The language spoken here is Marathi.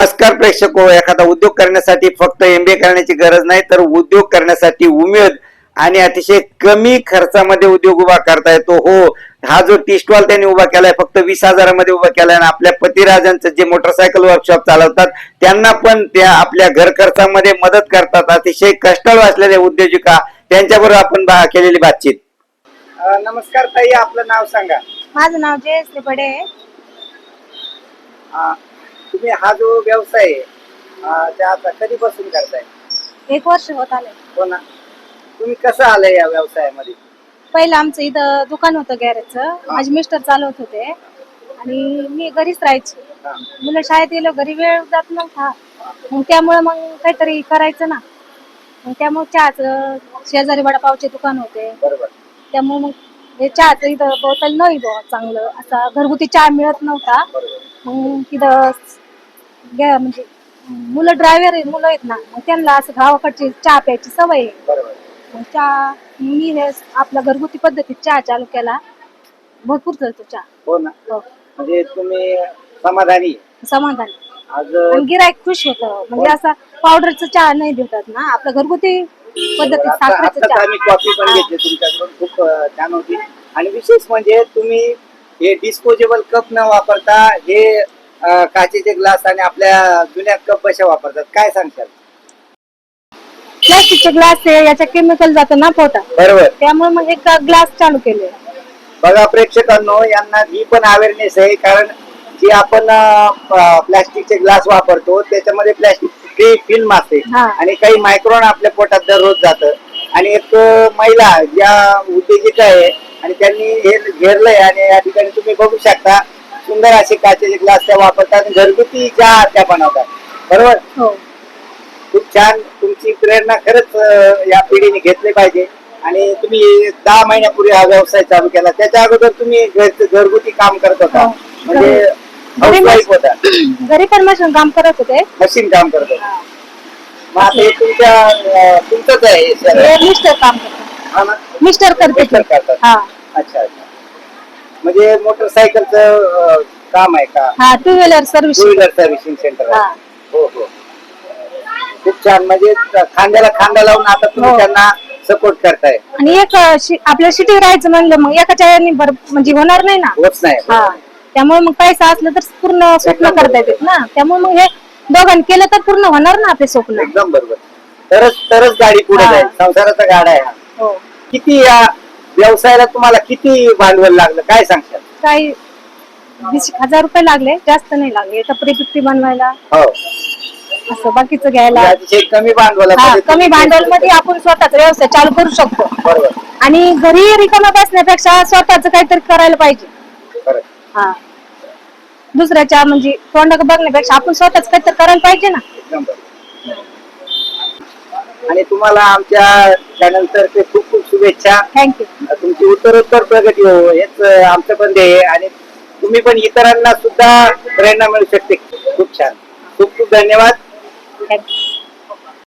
नमस्कार प्रेक्षक हो एखादा उद्योग करण्यासाठी फक्त एमबीए करण्याची गरज नाही तर उद्योग करण्यासाठी उमेद आणि अतिशय कमी खर्चामध्ये उद्योग उभा करता येतो. हो हा जो टी स्टॉल त्यांनी उभा केलाय फक्त वीस हजारामध्ये उभा केलाय आणि आपल्या पतिराजांचं जे मोटरसायकल वर्कशॉप चालवतात त्यांना पण त्या आपल्या घर खर्चामध्ये मदत करतात. अतिशय कष्टाळू असलेल्या उद्योजिका त्यांच्याबरोबर आपण बा- केलेली बातचीत. नमस्कार ताई आपलं नाव सांगा. माझं नाव जयश्री बडे तुम्ही हा जो व्यवसाय आहे अं, ते आता कधीपासून करताय? एक वर्ष होत आले हो ना. तुम्ही कसं आलाय या व्यवसायामध्ये? पहिलं आमचं इथं दुकान होतं गॅरेजचं. माझे मिस्टर चालवत होते. आणि मी घरीच राहायची. मुलं शाळेत गेलो घरी वेळ जात नव्हता. मग त्यामुळे मग काहीतरी करायचं ना. मग त्यामुळे चहाचं शेजारी वडापावचे दुकान होते. बरोबर. त्यामुळे मग हे चहाचं इथं बोतल नाही बुवा चांगलं. असा घरगुती चहा मिळत नव्हता. बरोबर. मग तिथं गे- म्हणजे मुलं ड्रायव्हर आहेत मुलं आहेत ना मग त्यांना असं गावाकडची चहा प्यायची सवय आहे. बरोबर. मग चहा मी हे आपल्या घरगुती पद्धतीत चहा चालू केला भरपूर चालतो चहा. हो ना. हो. म्हणजे तुम्ही समाधानी. समाधान. आज आणि गिरायक खुश होतं. म्हणजे असा पावडरचा चहा नाही भेटत ना आपल्या घरगुती पद्धतीत साखरेचा आताच आम्ही कॉफी पण चहा घेतली तुमच्याकडून खूप अं, छान होती. आणि विशेष म्हणजे तुम्ही हे डिस्पोजेबल कप न वापरता हे काचेचे ग्लास आणि आपल्या जुन्या कप कशा वापरतात. काय सांगशाल? प्लास्टिकचे ग्लास आहे याच्या केमिकल जातं ना पोटात. बरोबर. त्यामुळे मग एक ग्लास चालू केले. बघा प्रेक्षकांनो यांना ही पण अवेअरनेस आहे कारण जी आपण प्लास्टिकचे ग्लास वापरतो त्याच्यामध्ये प्लास्टिक फिल्म असते. हा. आणि काही मायक्रॉन आपल्या पोटात दररोज जात. आणि एक महिला ज्या उद्योजिका आहे आणि त्यांनी हे घेरलंय आणि या ठिकाणी तुम्ही बघू शकता सुंदर असे काचेचे ग्लास त्या वापरतात घरगुती चहा त्या बनवतात. बरोबर? हो. खूप छान तुमची प्रेरणा खरंच या पिढीने घेतली पाहिजे. आणि तुम्ही दहा महिन्यापूर्वी हा व्यवसाय चालू केला. त्याच्या अगोदर तुम्ही घर- घरगुती काम करत होता. हो. म्हणजे घरी हाऊसवाईफ होता. घरी पण मशीन काम करत होते. मशीन काम करत होता. मग आता हे तुमच्या तुमचंच आहे मिस्टर काम करतात? मिस्टर करते करतात. अच्छा अच्छा. म्हणजे मोटरसायकलचं काम आहे का? हा two wheeler two service wheeler servicing centre हा. हो हो. खूप छान. म्हणजे खांद्याला खांदा लावून आता तुम्ही हो. त्यांना सपोर्ट करताय. आणि एक अं, शि- आपल्या सिटी राहायचं म्हणलं मग एकाच्या याने भर म्हणजे होणार नाही ना? होत नाही हा. त्यामुळे मग पैसा असलं तर पूर्ण स्वप्न करता येतात ना? त्यामुळे मग हे दोघांनी केलं तर पूर्ण होणार ना आपले स्वप्न? एकदम बरोबर. तरच तरच गाडी पुढे हा. जाईल. संसाराचा गाडा आहे हा. हो. किती या व्यवसायाला तुम्हाला किती भांडवल लागलं? काय सांगशाल? काही वीस हजार रुपये लागले. जास्त नाही लागले. टपरी पिपरी बनवायला. हो. असं बाकीचं घ्यायला. अतिशय कमी भांडवल कमी भांडवलमध्ये आपण स्वतःचा व्यवसाय चालू करू शकतो. बरोबर. आणि घरी रिकामा बसण्यापेक्षा स्वतःच काहीतरी करायला पाहिजे. खरं. हा. दुसऱ्याच्या म्हणजे तोंडाकडे बघण्यापेक्षा आपण स्वतःच काहीतरी करायला पाहिजे ना. एकदम बरोबर. आणि तुम्हाला आमच्या चॅनल तर्फे खूप खूप शुभेच्छा. थँक्यू तुमची उत्तरोत्तर प्रगती हो हेच आमचं पण ध्येय आहे. आणि तुम्ही पण इतरांना सुद्धा प्रेरणा मिळू शकते. खूप छान. खूप खूप धन्यवाद. थँक्यू